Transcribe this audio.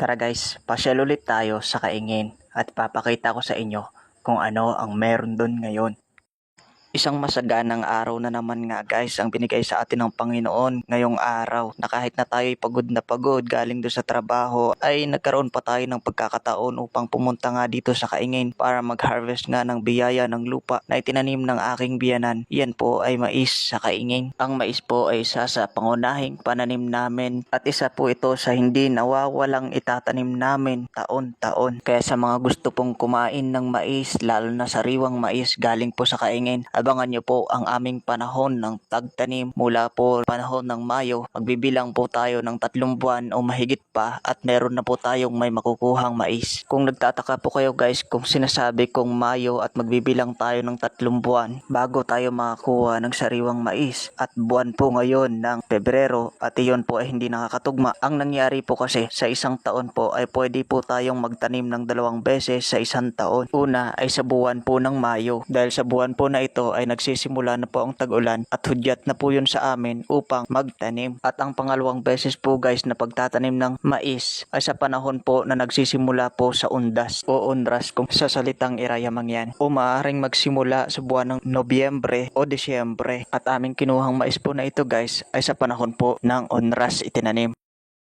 Tara guys, pasyal ulit tayo sa kaingin at papakita ko sa inyo kung ano ang meron doon ngayon. Isang masaganang araw na naman nga guys ang binigay sa atin ng Panginoon ngayong araw na kahit na tayo'y pagod na pagod galing doon sa trabaho ay nagkaroon pa tayo ng pagkakataon upang pumunta nga dito sa kaingin para mag-harvest nga ng biyaya ng lupa na itinanim ng aking biyanan. Yan po ay mais sa kaingin. Ang mais po ay isa sa pangunahing pananim namin at isa po ito sa hindi nawawalang itatanim namin taon-taon. Kaya sa mga gusto pong kumain ng mais lalo na sariwang mais galing po sa kaingin Abangan nyo po ang aming panahon ng tagtanim mula po panahon ng Mayo. Magbibilang po tayo ng tatlong buwan o mahigit pa at meron na po tayong may makukuhang mais. Kung nagtataka po kayo guys kung sinasabi kong Mayo at magbibilang tayo ng tatlong buwan bago tayo makakuha ng sariwang mais at buwan po ngayon ng Pebrero at iyon po ay hindi nakakatugma. Ang nangyari po kasi sa isang taon po ay pwede po tayong magtanim ng dalawang beses sa isang taon. Una ay sa buwan po ng Mayo dahil sa buwan po na ay nagsisimula na po ang tag-ulan at hudyat na po yun sa amin upang magtanim. At ang pangalawang beses po guys na pagtatanim ng mais ay sa panahon po na nagsisimula po sa undas o unras kung sa salitang irayamang yan o maaaring magsimula sa buwan ng Nobyembre o Disyembre at aming kinuhang mais po na ito guys ay sa panahon po ng unras itinanim.